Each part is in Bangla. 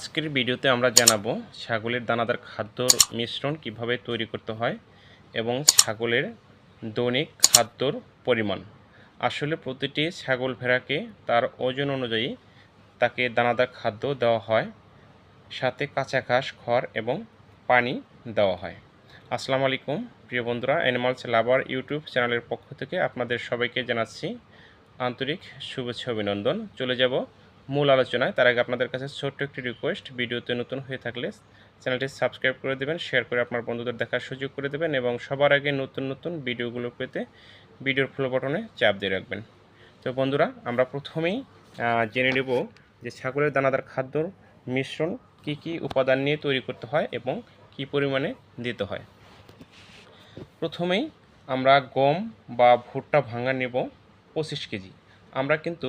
আজকের ভিডিওতে আমরা জানাব ছাগলের দানাদার খাদ্যর মিশ্রণ কীভাবে তৈরি করতে হয় এবং ছাগলের দৈনিক খাদ্যর পরিমাণ। আসলে প্রতিটি ছাগল ভেড়াকে তার ওজন অনুযায়ী তাকে দানাদার খাদ্য দেওয়া হয়, সাথে কাঁচা ঘাস, খড় এবং পানি দেওয়া হয়। আসসালামু আলাইকুম, প্রিয় বন্ধুরা অ্যানিমালস লাভার ইউটিউব চ্যানেলের পক্ষ থেকে আপনাদের সবাইকে জানাচ্ছি আন্তরিক শুভেচ্ছা অভিনন্দন। চলে যাব মূল আলোচনায়, তার আগে আপনাদের কাছে ছোট্ট একটি রিকোয়েস্ট ভিডিওতে নতুন হয়ে থাকলে চ্যানেলটি সাবস্ক্রাইব করে দেবেন শেয়ার করে আপনার বন্ধুদের দেখার সুযোগ করে দেবেন এবং সবার আগে নতুন নতুন ভিডিওগুলো পেতে ভিডিওর ফলো বাটনে চাপ দিয়ে রাখবেন। তো বন্ধুরা, আমরা প্রথমেই জেনে নেব যে ছাগলের দানাদার খাদ্যর মিশ্রণ কি কি উপাদান নিয়ে তৈরি করতে হয় এবং কি পরিমাণে দিতে হয়। প্রথমেই আমরা গম বা ভুট্টা ভাঙা নেব পঁচিশ কেজি। আমরা কিন্তু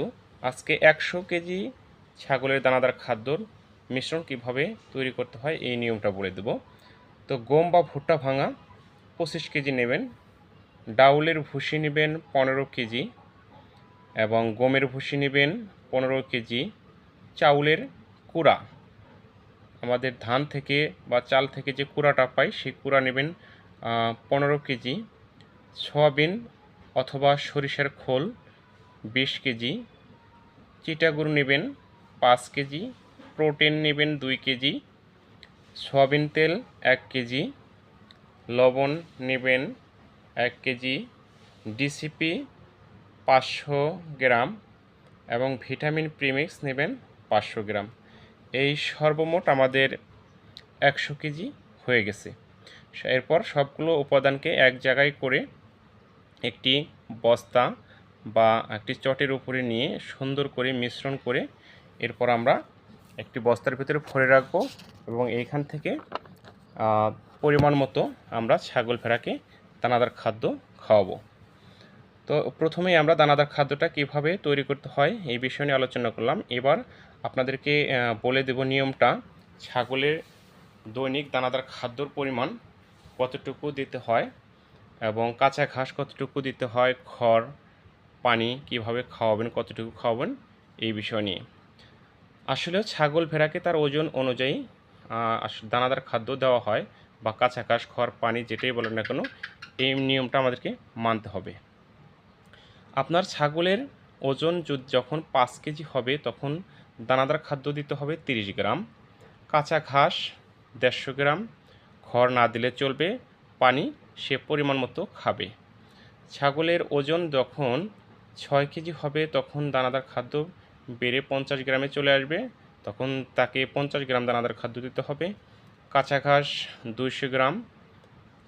আজকে একশো কেজি ছাগলের দানাদার খাদ্যর মিশ্রণ কীভাবে তৈরি করতে হয়, এই নিয়মটা বলে দেব। তো গম বা ভুট্টা ভাঙা, পঁচিশ কেজি নেবেন। ডাউলের ভুসি নেবেন পনেরো কেজি এবং গমের ভুসি নেবেন পনেরো কেজি। চাউলের কুড়া, আমাদের ধান থেকে বা চাল থেকে যে কুড়াটা পাই, সেই কুড়া নেবেন পনেরো কেজি। সয়াবিন অথবা সরিষার খোল বিশ কেজি। চিটাগুড় নেবেন পাঁচ কেজি, প্রোটিন নেবেন দুই কেজি, সয়াবিন তেল এক কেজি, লবণ নেবেন এক কেজি ডিসিপি পাঁচশো গ্রাম এবং ভিটামিন প্রিমিক্স নেবেন পাঁচশো গ্রাম। এই সর্বমোট আমাদের একশো কেজি হয়ে গেছে। এরপর সবগুলো উপাদানকে এক জায়গায় করে একটি বস্তা বা একটি চটের উপরে নিয়ে সুন্দর করে মিশ্রণ করে এরপর আমরা একটি বস্তার ভিতরে ভরে রাখব এবং এইখান থেকে পরিমাণ মতো আমরা ছাগল ভেড়াকে দানাদার খাদ্য খাওয়াবো। তো প্রথমেই আমরা দানাদার খাদ্যটা কীভাবে তৈরি করতে হয় এই বিষয় নিয়ে আলোচনা করলাম। এবার আপনাদেরকে বলে দেব নিয়মটা, ছাগলের দৈনিক দানাদার খাদ্যর পরিমাণ কতটুকু দিতে হয় এবং কাঁচা ঘাস কতটুকু দিতে হয়, খড় পানি কীভাবে খাওয়াবেন, কতটুকু খাওয়াবেন, এই বিষয় নিয়ে। আসলে ছাগল ভেড়াকে তার ওজন অনুযায়ী দানাদার খাদ্য দেওয়া হয় বা কাঁচা ঘাস খড় পানি যেটাই বলেন না কেন, এই নিয়মটা আমাদেরকে মানতে হবে। আপনার ছাগলের ওজন যখন পাঁচ কেজি হবে, তখন দানাদার খাদ্য দিতে হবে তিরিশ গ্রাম, কাঁচা ঘাস দেড়শো গ্রাম, খড় না দিলে চলবে, পানি সে পরিমাণ মতো খাবে। ছাগলের ওজন যখন ছয় কেজি হবে, তখন দানাদার খাদ্য বেড়ে পঞ্চাশ গ্রামে চলে আসবে। তখন তাকে পঞ্চাশ গ্রাম দানাদার খাদ্য দিতে হবে। কাঁচা ঘাস দুইশো গ্রাম,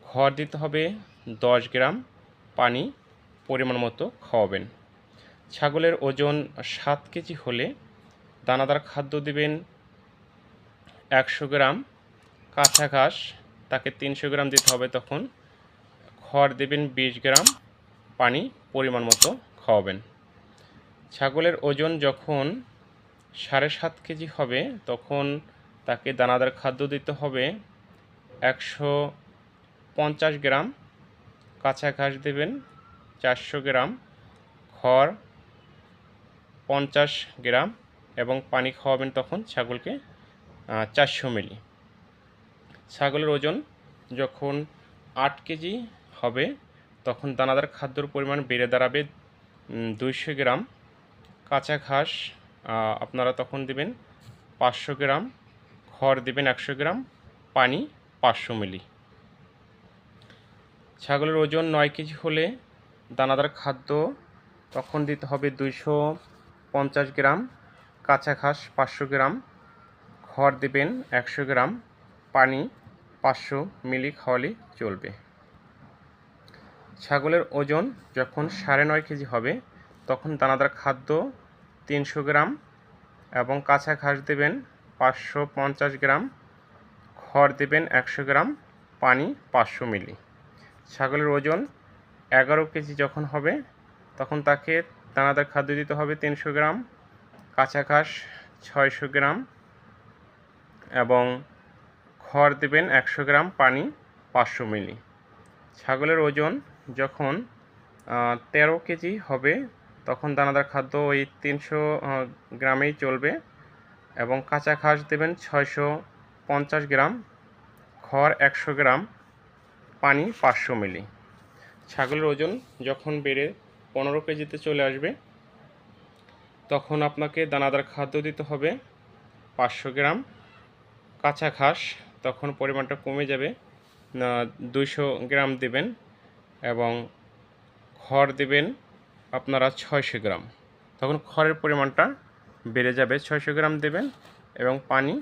খড় দিতে হবে দশ গ্রাম, পানি পরিমাণ মতো খাওয়াবেন। ছাগলের ওজন সাত কেজি হলে দানাদার খাদ্য দিবেন একশো গ্রাম, কাঁচা ঘাস তাকে তিনশো গ্রাম দিতে হবে। তখন খড় দেবেন বিশ গ্রাম, পানি পরিমাণ মতো খাওয়াবেন। ছাগলের ওজন যখন সাড়ে সাত কেজি হবে, তখন তাকে দানাদার খাদ্য দিতে হবে একশো পঞ্চাশ গ্রাম। কাঁচা ঘাস দেবেন চারশো গ্রাম। খড় পঞ্চাশ গ্রাম এবং পানি খাওয়াবেন তখন ছাগলকে চারশো মিলি। ছাগলের ওজন যখন আট কেজি হবে, তখন দানাদার খাদ্যর পরিমাণ বেড়ে দাঁড়াবে দুইশো গ্রাম। কাঁচা ঘাস আপনারা তখন দেবেন পাঁচশো গ্রাম, খড় দেবেন একশো গ্রাম, পানি পাঁচশো মিলি। ছাগলের ওজন নয় কেজি হলে দানাদার খাদ্য তখন দিতে হবে দুইশো পঞ্চাশ গ্রাম, কাঁচা ঘাস পাঁচশো গ্রাম, খড় দেবেন একশো গ্রাম, পানি পাঁচশো মিলি খাওয়ালে চলবে। ছাগলের ওজন যখন সাড়ে নয় কেজি হবে, তখন দানাদার খাদ্য তিনশো গ্রাম এবং কাঁচা ঘাস দেবেন পাঁচশো পঞ্চাশ গ্রাম, খড় দেবেন একশো গ্রাম, পানি পাঁচশো মিলি। ছাগলের ওজন এগারো কেজি যখন হবে, তখন তাকে দানাদার খাদ্য দিতে হবে তিনশো গ্রাম, কাঁচা ঘাস ছয়শো গ্রাম এবং খড় দেবেন একশো গ্রাম, পানি পাঁচশো মিলি। ছাগলের ওজন যখন তেরো কেজি হবে, তখন দানাদার খাদ্য ওই তিনশো গ্রামেই চলবে এবং কাঁচা ঘাস দেবেন ছয়শো পঞ্চাশ গ্রাম, খড় একশো গ্রাম, পানি পাঁচশো মিলি। ছাগলের ওজন যখন বেড়ে পনেরো কেজিতে চলে আসবে, তখন আপনাকে দানাদার খাদ্য দিতে হবে পাঁচশো গ্রাম। কাঁচা ঘাস তখন পরিমাণটা কমে যাবে দুইশো গ্রাম দেবেন। এবং খড় দেবেন আপনারা ছয়শো গ্রাম। তখন খড়ের পরিমাণটা বেড়ে যাবে। ছয়শো গ্রাম দেবেন এবং পানি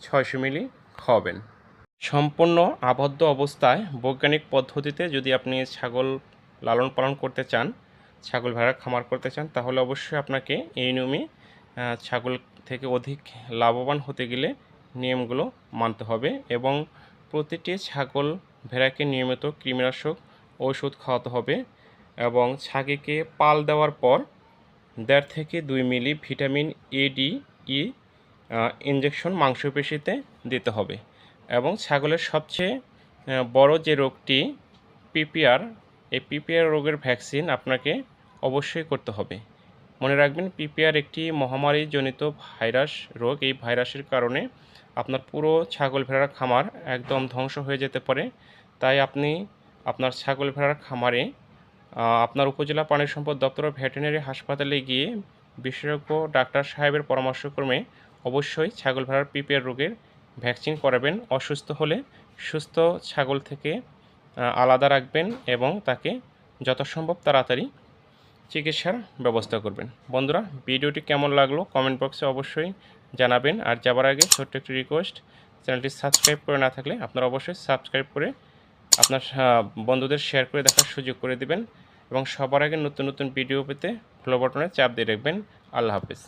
ছয়শো মিলি খাওয়াবেন। সম্পূর্ণ আবদ্ধ অবস্থায় বৈজ্ঞানিক পদ্ধতিতে যদি আপনি ছাগল লালন পালন করতে চান, ছাগল ভেড়ার খামার করতে চান, তাহলে অবশ্যই আপনাকে এই নিয়মে ছাগল থেকে অধিক লাভবান হতে গেলে নিয়মগুলো মানতে হবে এবং প্রতিটি ছাগল ভেড়াকে নিয়মিত কৃমিনাশক ঔষধ খাওয়াতে হবে এবং ছাগিকে পাল দেওয়ার পর দেড় থেকে দুই ml vitamin A D E injection মাংসপেশিতে দিতে হবে এবং ছাগলের সবচেয়ে বড় যে রোগটি পিপিআর, এই পিপিআর রোগের ভ্যাকসিন আপনাকে অবশ্যই করতে হবে। মনে রাখবেন পিপিআর একটি মহামারীজনিত ভাইরাস রোগ। এই ভাইরাসের কারণে আপনার পুরো ছাগল ভেড়ার খামার একদম ধ্বংস হয়ে যেতে পারে। তাই আপনি আপনার ছাগল ভেড়ার খামারে আপনার উপজেলা প্রাণী সম্পদ দপ্তর ভেটেরিনারি হাসপাতালে গিয়ে বিশেষজ্ঞ ডাক্তার সাহেবের পরামর্শক্রমে অবশ্যই ছাগল ভেড়ার পিপিআর রোগের ভ্যাকসিন করাবেন। অসুস্থ হলে সুস্থ ছাগল থেকে আলাদা রাখবেন এবং তাকে যথাসম্ভব তাড়াতাড়ি চিকিৎসার ব্যবস্থা করবেন। বন্ধুরা, ভিডিওটি কেমন লাগল কমেন্ট বক্সে অবশ্যই জানাবেন। আর যাবার আগে ছোট্ট একটি রিকোয়েস্ট চ্যানেলটি সাবস্ক্রাইব করে না থাকলে আপনারা অবশ্যই সাবস্ক্রাইব করে আপনার বন্ধুদের শেয়ার করে দেখার সুযোগ করে দিবেন এবং সবার আগে নতুন নতুন ভিডিও পেতে ফলো বাটনে চাপ দিয়ে রাখবেন। আল্লাহ হাফিজ।